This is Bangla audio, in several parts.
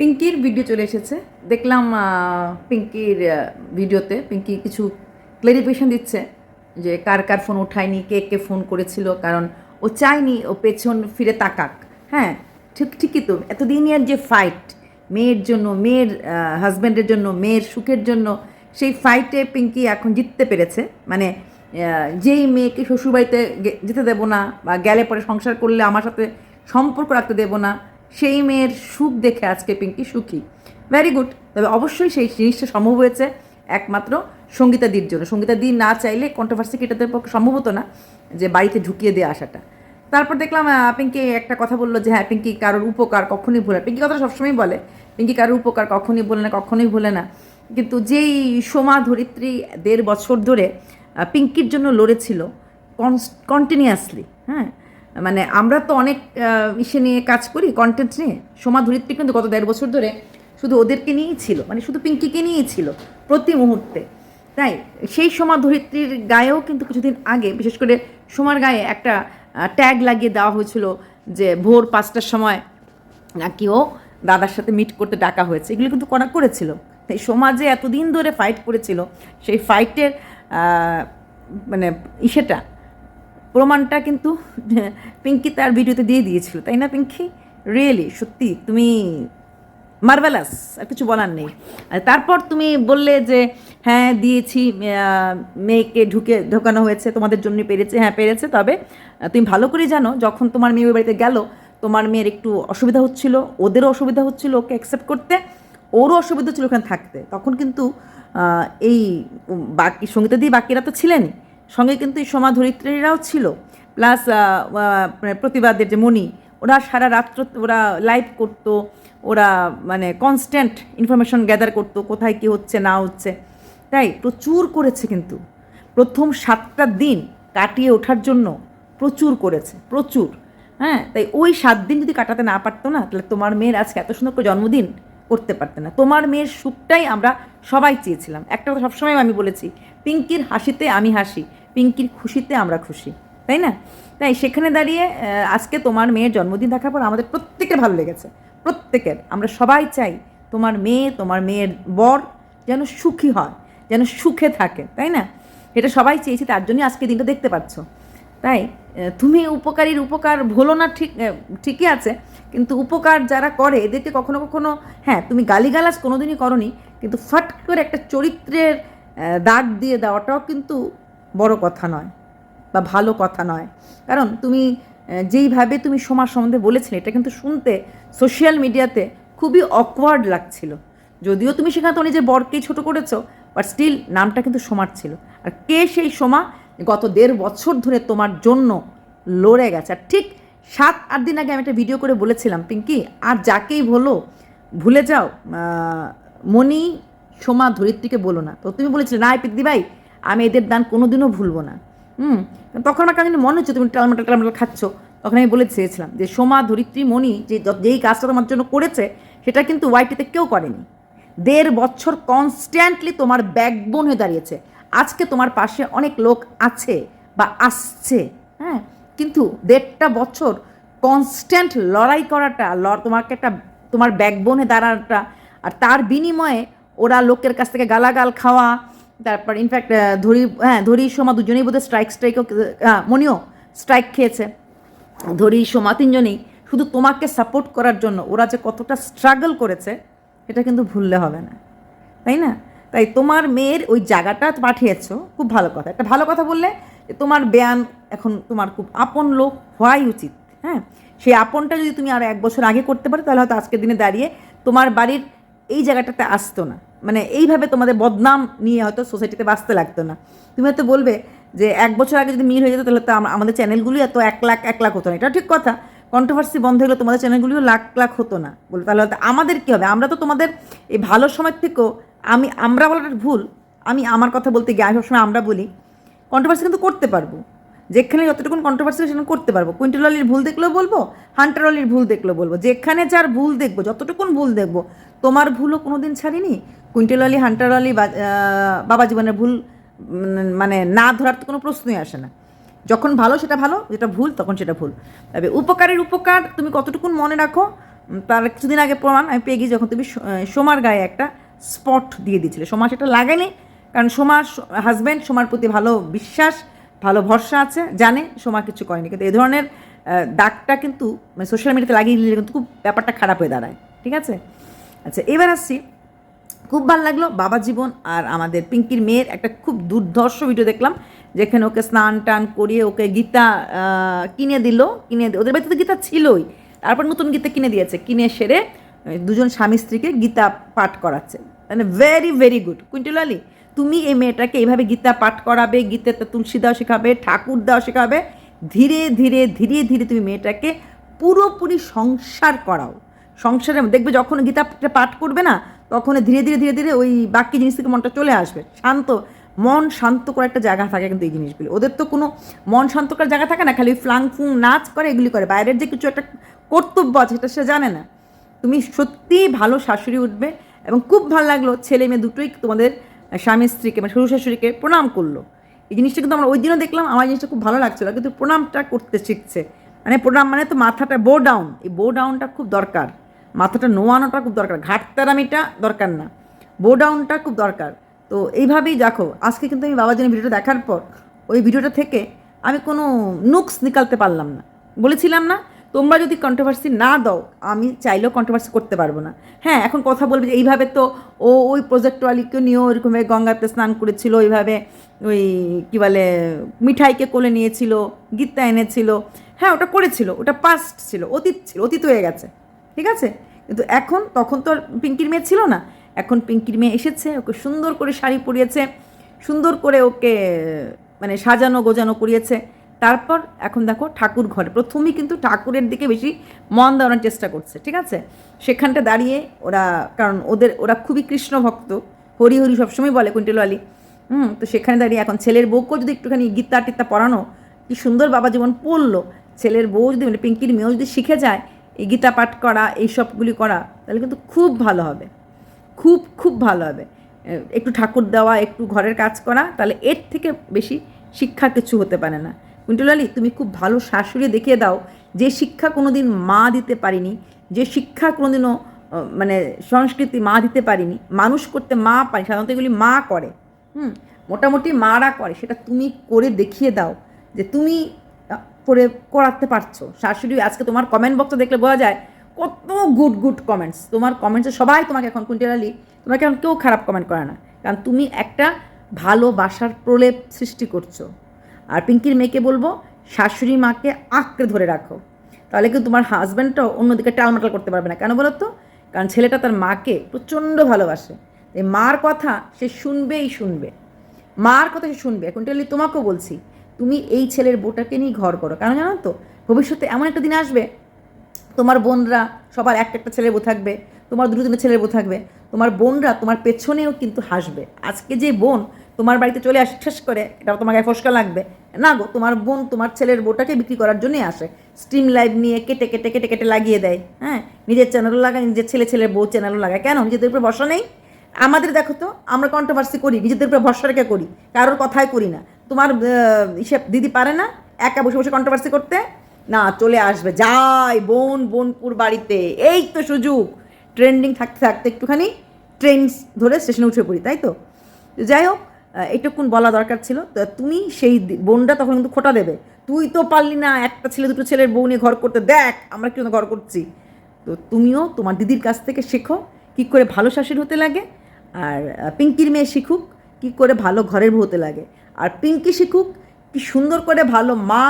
পিঙ্কির ভিডিও চলে এসেছে। দেখলাম পিঙ্কির ভিডিওতে পিঙ্কি কিছু ক্লারিফিকেশন দিচ্ছে যে কার কার ফোন ওঠায়নি কে কে ফোন করেছিল, কারণ ও চায়নি ও পেছন ফিরে তাকাক। হ্যাঁ ঠিক, ঠিকই তো। এতদিনের যে ফাইট মেয়ের জন্য, মেয়ের হাজব্যান্ডের জন্য, মেয়ের সুখের জন্য, সেই ফাইটে পিঙ্কি এখন জিততে পেরেছে। মানে যেই মেয়েকে শ্বশুরবাড়িতে যেতে দেবো না বা গেলে পরে সংসার করলে আমার সাথে সম্পর্ক রাখতে দেবো না সেই মেয়ের সুখ দেখে আজকে পিঙ্কি সুখী। ভেরি গুড তবে অবশ্যই সেই জিনিসটা সম্ভব হয়েছে একমাত্র সঙ্গীতাদির জন্য। সঙ্গীতাদি না চাইলে কন্ট্রোভার্সি কেটাদের পক্ষে সম্ভব হতো না যে বাড়িতে ঢুকিয়ে দিয়ে আসাটা। তারপর দেখলাম পিঙ্কি একটা কথা বলল যে হ্যাঁ পিঙ্কি কারোর উপকার কখনোই ভুলে পিঙ্কি কথা সবসময় বলে, পিঙ্কি কারোর উপকার কখনোই বলে না, কখনোই ভুলে না। কিন্তু যেই সোমা ধরিত্রী দেড় বছর ধরে পিঙ্কির জন্য লড়েছিল কন্টিনিউয়াসলি হ্যাঁ? মানে আমরা তো অনেক ইসে নিয়ে কাজ করি কন্টেন্ট নিয়ে। সোমা ধরিত্রী কিন্তু গত দেড় বছর ধরে শুধু ওদেরকে নিয়েই ছিল মানে শুধু পিঙ্কিকে নিয়েই ছিল প্রতি মুহূর্তে। তাই সেই সোমা ধরিত্রীর গায়েও কিন্তু কিছুদিন আগে, বিশেষ করে সোমার গায়ে একটা ট্যাগ লাগিয়ে দেওয়া হয়েছিল যে ভোর পাঁচটার সময় নাকি ও দাদার সাথে মিট করতে ডাকা হয়েছে। এগুলো কিন্তু করা করেছিল। তাই সমাজে এতদিন ধরে ফাইট করেছিল, সেই ফাইটের মানে ইসেটা প্রমাণটা কিন্তু, পিঙ্কি তার ভিডিওতে দিয়ে দিয়েছিল, তাই না পিঙ্কি? রিয়েলি সত্যি? তুমি মার্ভেলাস আর কিছু বলার নেই। তারপর তুমি বললে যে হ্যাঁ দিয়েছি মেয়েকে ঢুকে, ঢোকানো হয়েছে, তোমাদের জন্য পেরেছে হ্যাঁ পেরেছে। তবে তুমি ভালো করে জানো, যখন তোমার মেয়ে বাড়িতে গেল, তোমার মেয়ের একটু অসুবিধা হচ্ছিল, ওদেরও অসুবিধা হচ্ছিল ওকে অ্যাকসেপ্ট করতে, ওরও অসুবিধা হচ্ছিল ওখানে থাকতে। তখন কিন্তু এই বাকি, সঙ্গীতা দিয়ে বাকিরা তো ছিলেনই। সঙ্গে কিন্তু এই সোমা ধরিত্রীরাও ছিল প্লাস প্রতিবাদের যে মণি, ওরা সারা রাত্র ওরা লাইভ করতো, ওরা মানে কনস্ট্যান্ট ইনফরমেশন গ্যাদার করতো, কোথায় কী হচ্ছে, না হচ্ছে। তাই প্রচুর করেছে কিন্তু। প্রথম সাতটা দিন কাটিয়ে ওঠার জন্য প্রচুর করেছে, প্রচুর। হ্যাঁ তাই ওই সাত দিন যদি কাটাতে না পারতো না, তাহলে তোমার মেয়ের আজকে এত সুন্দর করে জন্মদিন করতে পারতে না। তোমার মেয়ের সুখটাই আমরা সবাই চেয়েছিলাম। একটা কথা সবসময় আমি বলেছি, পিঙ্কির হাসিতে আমি হাসি, পিঙ্কির খুশিতে আমরা খুশি। তাই না? তাই সেখানে দাঁড়িয়ে আজকে তোমার মেয়ের জন্মদিন দেখার পর আমাদের প্রত্যেকের ভালো লেগেছে। প্রত্যেকের। আমরা সবাই চাই তোমার মেয়ে, তোমার মেয়ের বর যেন সুখী হয়, যেন সুখে থাকে। তাই না? এটা সবাই চেয়েছি, তার জন্যই আজকে দিনটা দেখতে পাচ্ছ। তাই তুমি উপকারীর উপকার ভুলো না, ঠিক ঠিকই আছে, কিন্তু উপকার যারা করে, এদেরকে কখনো কখনো হ্যাঁ তুমি গালিগালাজ কোনোদিনই করনি, কিন্তু ফট করে একটা চরিত্রের দাগ দিয়ে দেওয়াটাও কিন্তু বড় কথা নয়, বা ভালো কথা নয়। কারণ তুমি যেইভাবে তুমি সমাজ সম্বন্ধে বলেছিলে, এটা কিন্তু শুনতে সোশ্যাল মিডিয়াতে খুবই অকওয়ার্ড লাগছিল। যদিও তুমি সেখানে তো নিজের বরকেই ছোট করেছ বাট স্টিল নামটা কিন্তু সোমার ছিল। আর কে সেই সোমা? গত দেড় বছর ধরে তোমার জন্য লড়ে গেছে। আর ঠিক সাত, আট দিন আগে আমি একটা ভিডিও করে বলেছিলাম, পিঙ্কি, আর যাকেই বলো, ভুলে যাও মণি সোমা ধরিত্রীকে বলো না। তো তুমি বলেছিলে, না পিদ্দি ভাই, আমি এদের দান কোনোদিনও ভুলবো না। হুম, তখন আমার কাছে মনে হচ্ছে, তুমি টালমাটাল টালমাটাল খাচ্ছ। তখন আমি বলে চেয়েছিলাম যে, সোমা, ধরিত্রী, মণি, যে যেই কাজটা তোমার জন্য করেছে, সেটা কিন্তু ওয়াইটিতে কেউ করেনি। দেড় বছর কনস্ট্যান্টলি তোমার ব্যাকবোন হয়ে দাঁড়িয়েছে। আজকে তোমার পাশে অনেক লোক আছে বা আসছে হ্যাঁ? কিন্তু দেড়টা বছর কনস্ট্যান্ট লড়াই করাটা তোমাকে একটা, তোমার ব্যাকবোনে দাঁড়ানোটা আর তার বিনিময়ে ওরা লোকের কাছ থেকে গালাগাল খাওয়া, তারপর ইনফ্যাক্ট ধরি হ্যাঁ ধরি, সোমা দুজনেই বোধহয় স্ট্রাইক স্ট্রাইকও মনিও স্ট্রাইক খেয়েছে। ধরি, সোমা তিনজনেই। শুধু তোমাকে সাপোর্ট করার জন্য ওরা যে কতটা স্ট্রাগল করেছে, এটা কিন্তু ভুললে হবে না। তাই না? তাই তোমার মেয়ের ওই জায়গাটা পাঠিয়েছো, খুব ভালো কথা। একটা ভালো কথা বললে তোমার ব্যায়াম এখন তোমার খুব আপন লোক হওয়াই উচিত হ্যাঁ? সেই আপনটা যদি তুমি আর এক বছর আগে করতে পারো, তাহলে হয়তো আজকের দিনে দাঁড়িয়ে তোমার বাড়ির এই জায়গাটাতে আসতো না। মানে এইভাবে তোমাদের বদনাম নিয়ে হয়তো সোসাইটিতে বাঁচতে লাগতো না। তুমি হয়তো বলবে যে এক বছর আগে যদি মিল হয়ে যেত, তাহলে তো আমাদের চ্যানেলগুলি এত এক লাখ এক লাখ হতো না। এটা ঠিক কথা। কন্ট্রোভার্সি বন্ধ হলে তোমাদের চ্যানেলগুলিও লাখ লাখ হতো না। বলে তাহলে হয়তো আমাদের কী হবে? আমরা তো তোমাদের এই ভালো সময় থেকেও আমি, আমরা বলাটা ভুল। আমি আমার কথা বলতে গিয়ে সবসময় আমরা বলি। কন্ট্রোভার্সি কিন্তু করতে পারব। যেখানে যতটুকু কন্ট্রোভার্সি সেখানে করতে পারব। কুইন্টাল আলির ভুল দেখলেও বলব হান্টার আলির ভুল দেখলেও বলব। যেখানে যার ভুল দেখব, যতটুকুন ভুল দেখব, তোমার ভুলও কোনো দিন ছাড়িনি কুইন্টাল আলী হান্টার আলী বাবা জীবনের ভুল মানে না ধরার তো কোনো প্রশ্নই আসে না। যখন ভালো সেটা ভালো, যেটা ভুল তখন সেটা ভুল। তবে উপকারের উপকার তুমি কতটুকুন মনে রাখো তার কিছুদিন আগে প্রমাণ, আমি পেয়ে গিয়ে যখন তুমি সোমার গায়ে একটা স্পট দিয়ে দিয়েছিলে। সোমা সেটা লাগেনি কারণ সোমার হাজব্যান্ড সোমার প্রতি ভালো বিশ্বাস, ভালো ভরসা আছে, জানে সোমা কিছু করেনি। কিন্তু এ ধরনের দাগটা কিন্তু মানে সোশ্যাল মিডিয়াতে লাগিয়ে দিলে কিন্তু খুব ব্যাপারটা খারাপ হয়ে দাঁড়ায়। ঠিক আছে? আচ্ছা এবার আসছি। খুব ভালো লাগল বাবা জীবন আর আমাদের পিঙ্কির মেয়ের একটা খুব দুর্ধর্ষ ভিডিও দেখলাম, যেখানে ওকে স্নান টান করিয়ে ওকে গীতা কিনে দিল, কিনে ওদের বাড়িতে তো গীতা ছিলই। তারপর নতুন গীতা কিনে দিয়েছে, কিনে সেরে দুজন স্বামী স্ত্রীকে গীতা পাঠ করাচ্ছে। মানে ভেরি ভেরি গুড কুইন্টল আলী তুমি এই মেয়েটাকে এইভাবে গীতা পাঠ করাবে গীতাতে তুলসী দেওয়া শেখাবে, ঠাকুর দেওয়া শেখাবে, ধীরে ধীরে ধীরে ধীরে তুমি মেয়েটাকে পুরোপুরি সংসার করাও। সংসারে দেখবে যখন গীতাটা পাঠ করবে না, তখন ধীরে ধীরে ধীরে ধীরে ওই বাকি জিনিস থেকে মনটা চলে আসবে। শান্ত, মন শান্ত করার একটা জায়গা থাকে কিন্তু এই জিনিসগুলো। ওদের তো কোনো মন শান্ত করার জায়গা থাকে না, খালি ফ্লাং ফুং নাচ করে এগুলি করে। বাইরের যে কিছু একটা কর্তব্য আছে, সেটা সে জানে না। তুমি সত্যিই ভালো শাশুড়ি উঠবে এবং খুব ভালো লাগল ছেলে মেয়ে দুটোই তোমাদের স্বামী স্ত্রীকে মানে শ্বশুর শাশুড়িকে প্রণাম করল। এই জিনিসটা কিন্তু আমরা ওই দিনও দেখলাম, আমার জিনিসটা খুব ভালো লাগছিল কিন্তু প্রণামটা করতে শিখছে। মানে প্রণাম মানে তো মাথাটা বো ডাউন এই বো ডাউনটা খুব দরকার। মাথাটা নোয়ানোটা খুব দরকার ঘাটতারামিটা দরকার না। বো ডাউনটা খুব দরকার। তো এইভাবেই দেখো, আজকে কিন্তু আমি বাবাজনের ভিডিওটা দেখার পর, ওই ভিডিওটা থেকে আমি কোনো নুকস নিকালতে পারলাম না। বলেছিলাম না তোমরা যদি কন্ট্রোভার্সি না দাও, আমি চাইলেও কন্ট্রোভার্সি করতে পারব না। হ্যাঁ এখন কথা বলবে যে এইভাবে তো ও ওই প্রজেক্ট প্রজেক্টওয়ালিকে নিয়েও ওইরকমভাবে গঙ্গাতে স্নান করেছিল, ওইভাবে ওই কী বলে, মিঠাইকে কোলে নিয়েছিল গীতা এনেছিল। হ্যাঁ ওটা করেছিল, ওটা পাস্ট ছিল, অতীত ছিল, অতীত হয়ে গেছে, ঠিক আছে? কিন্তু এখন, তখন তো আর পিঙ্কির মেয়ে ছিল না। এখন পিঙ্কির মেয়ে এসেছে, ওকে সুন্দর করে শাড়ি পরিয়েছে, সুন্দর করে ওকে মানে সাজানো গোজানো করিয়েছে। তারপর এখন দেখো ঠাকুর ঘরে। প্রথমেই কিন্তু ঠাকুরের দিকে বেশি মন দেওয়ার চেষ্টা করছে, ঠিক আছে? সেখানটা দাঁড়িয়ে ওরা, কারণ ওদের, ওরা খুবই কৃষ্ণ ভক্ত। হরি হরি সবসময় বলে কুইন্টেল আলী হুম, তো সেখানে দাঁড়িয়ে এখন ছেলের বউকেও যদি একটুখানি গীতা টিত্তা পড়ানো, কি সুন্দর বাবা জীবন পড়ল। ছেলের বউ যদি মানে পিঙ্কির মেয়েও যদি শিখে যায়, এই গীতা পাঠ করা, এই সবগুলি করা, তাহলে কিন্তু খুব ভালো হবে। খুব খুব ভালো হবে। একটু ঠাকুর দেওয়া, একটু ঘরের কাজ করা, তাহলে এর থেকে বেশি শিক্ষা কিছু হতে পারে না। কুন্টুল আলী তুমি খুব ভালো শাশুড়ি দেখিয়ে দাও। যে শিক্ষা কোনোদিন মা দিতে পারিনি, যে শিক্ষা কোনোদিনও মানে সংস্কৃতি মা দিতে পারিনি, মানুষ করতে মা পারি, সাধারণত এগুলি মা করে। হুম, মোটামুটি মারা করে, সেটা তুমি করে দেখিয়ে দাও যে তুমি করে করাতে পারছ। শাশুড়ি, আজকে তোমার কমেন্ট বক্সটা দেখলে বোঝা যায়, কত গুড গুড কমেন্টস তোমার কমেন্টসে সবাই তোমাকে এখন কুইন্টালি তোমাকে এখন কেউ খারাপ কমেন্ট করে না। কারণ তুমি একটা ভালোবাসার প্রলেপ সৃষ্টি করছ। আর পিঙ্কির মেয়েকে বলব, শাশুড়ি মাকে আঁকড়ে ধরে রাখো। তাহলে কিন্তু তোমার হাজব্যান্ডটাও অন্যদিকে টালমাটাল করতে পারবে না। কেন বলো তো কারণ ছেলেটা তার মাকে প্রচণ্ড ভালোবাসে। এই মার কথা সে শুনবেই শুনবে। মার কথা সে শুনবে। এখন টেলি তোমাকেও বলছি, তুমি এই ছেলের বউটাকে নিয়ে ঘর করো। কারণ জানো তো? ভবিষ্যতে এমন একটা দিন আসবে, তোমার বোনরা সবার একটা একটা ছেলের বউ থাকবে, তোমার দুটো তিনটে ছেলের বউ থাকবে, তোমার বোনরা তোমার পেছনেও কিন্তু হাসবে। আজকে যে বোন তোমার বাড়িতে চলে আসে শেষ করে এটা তোমাকে ফসকা লাগবে। না গো, তোমার বোন তোমার ছেলের বউটাকে বিক্রি করার জন্যই আসে। স্ট্রিম লাইভ নিয়ে কেটে কেটে কেটে কেটে লাগিয়ে দেয় হ্যাঁ? নিজের চ্যানেলও লাগায়, নিজের ছেলে, ছেলের বউ চ্যানেলও লাগায়। কেন? নিজেদের উপরে ভরসা নেই? আমাদের দেখো তো, আমরা কন্ট্রোভার্সি করি, নিজেদের উপরে ভরসা রেখে করি, কারোর কথাই করি না। তোমার হিসেব দিদি পারে না একা বসে বসে কন্ট্রোভার্সি করতে? না, চলে আসবে, যাই, বোন, বোনপুর বাড়িতে। এই তো সুযোগ। ট্রেন্ডিং থাকতে থাকতে একটুখানি ট্রেন ধরে স্টেশনে উঠে পড়ি, তাই তো? যাই হোক আহ, এইটুকুন বলা দরকার ছিল। তো তুমি সেই বোনটা তখন কিন্তু খোটা দেবে। তুই তো পারলি না একটা ছেলে দুটো ছেলের বউ নিয়ে ঘর করতে। দেখ আমরা কিন্তু ঘর করছি। তো তুমিও তোমার দিদির কাছ থেকে শেখো কী করে ভালো শাশুড়ি হতে লাগে আর পিঙ্কির মেয়ে শিখুক কী করে ভালো ঘরের হতে লাগে। আর পিঙ্কি শিখুক কি সুন্দর করে ভালো মা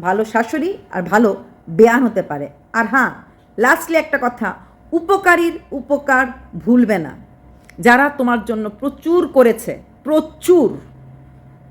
ভালো শাশুড়ি আর ভালো বেয়ান হতে পারে। আর হ্যাঁ লাস্টলি একটা কথা উপকারীর উপকার ভুলবে না। যারা তোমার জন্য প্রচুর করেছে প্রচুর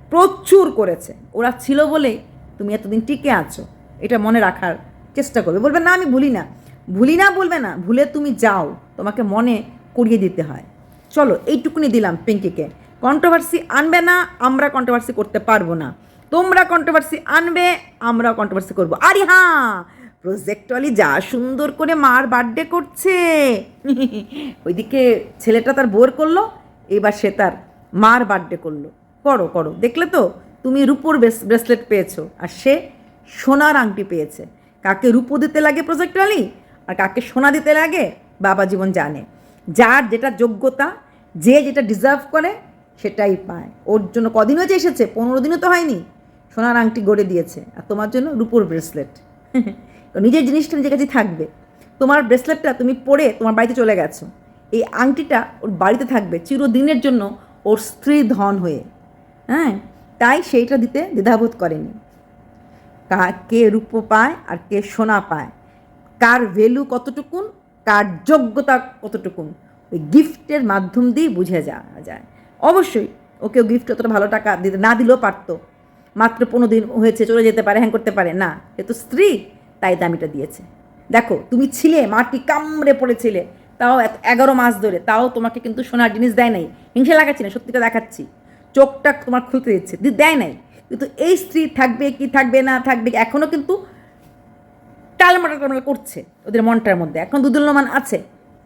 প্রচুর করেছে। ওরা ছিল বলেই তুমি এতদিন টিকে আছো। এটা মনে রাখার চেষ্টা করবে। বলবে, না, আমি ভুলি না। ভুলি না বলবে না, ভুলে তুমি যাও। তোমাকে মনে করিয়ে দিতে হয়। চলো, এইটুকুনি দিলাম পিঙ্কিকে। কন্ট্রোভার্সি আনবে না, আমরা কন্ট্রোভার্সি করতে পারব না। তোমরা কন্ট্রোভার্সি আনবে, আমরাও কন্ট্রোভার্সি করব। আরে হ্যাঁ প্রজেক্টওয়ালি যা সুন্দর করে মার বার্থডে করছে। ওইদিকে ছেলেটা তার বোর করল, এবার সে তার মার বার্থডে করল। করো করো। দেখলে তো, তুমি রূপোর ব্রেসলেট পেয়েছ। আর সে সোনার আংটি পেয়েছে। কাকে রূপো দিতে লাগে প্রজেক্টওয়ালি আর কাকে সোনা দিতে লাগে বাবা জীবন জানে। যার যেটা যোগ্যতা, যে যেটা ডিজার্ভ করে, সেটাই পায়। ওর জন্য কদিন হয়েছে এসেছে? পনেরো দিনও তো হয়নি। সোনার আংটি গড়ে দিয়েছে। আর তোমার জন্য রূপোর ব্রেসলেট নিজের জিনিসটা নিজের কাছেই থাকবে। তোমার ব্রেসলেটটা তুমি পরে তোমার বাড়িতে চলে গেছো। এই আংটিটা ওর বাড়িতে থাকবে। চিরদিনের জন্য ওর স্ত্রী ধন হয়ে হ্যাঁ তাই সেইটা দিতে দ্বিধাবোধ করেনি। কা কে রূপ পায় আর কে সোনা পায়, কার ভ্যালু কতটুকুন, কার যোগ্যতা কতটুকুন, ওই গিফটের মাধ্যম দিয়ে বুঝে যাওয়া যায়। অবশ্যই ওকেও গিফট অতটা ভালো টাকা দিতে না দিলেও পারতো। মাত্র পনেরো দিন হয়েছে, চলে যেতে পারে হ্যাং করতে পারে, না। এ তো স্ত্রী, তাই দামিটা দিয়েছে। দেখো, তুমি ছিলে, মাটি কামড়ে পড়েছিলে। তাও এগারো মাস ধরে, তাও তোমাকে কিন্তু সোনার জিনিস দেয় নাই। হিংসা লাগাচ্ছি না সত্যিটা দেখাচ্ছি। চোখটা তোমার খুলতে দিচ্ছে দেয় নাই। কিন্তু এই স্ত্রী থাকবে কি থাকবে না থাকবে এখনও কিন্তু টালমাটাল টালমাটাল করছে ওদের মনটার মধ্যে। এখন দুদুল্যমান আছে।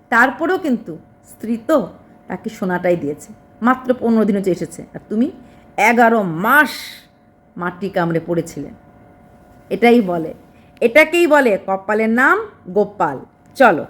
তারপরেও কিন্তু স্ত্রী তো তাকে সোনাটাই দিয়েছে। মাত্র পনেরো দিন হচ্ছে এসেছে। আর তুমি এগারো মাস মাটি কামড়ে পড়েছিলে। এটাই বলে। এটাকেই বলে কপালের নাম গোপাল। চলো।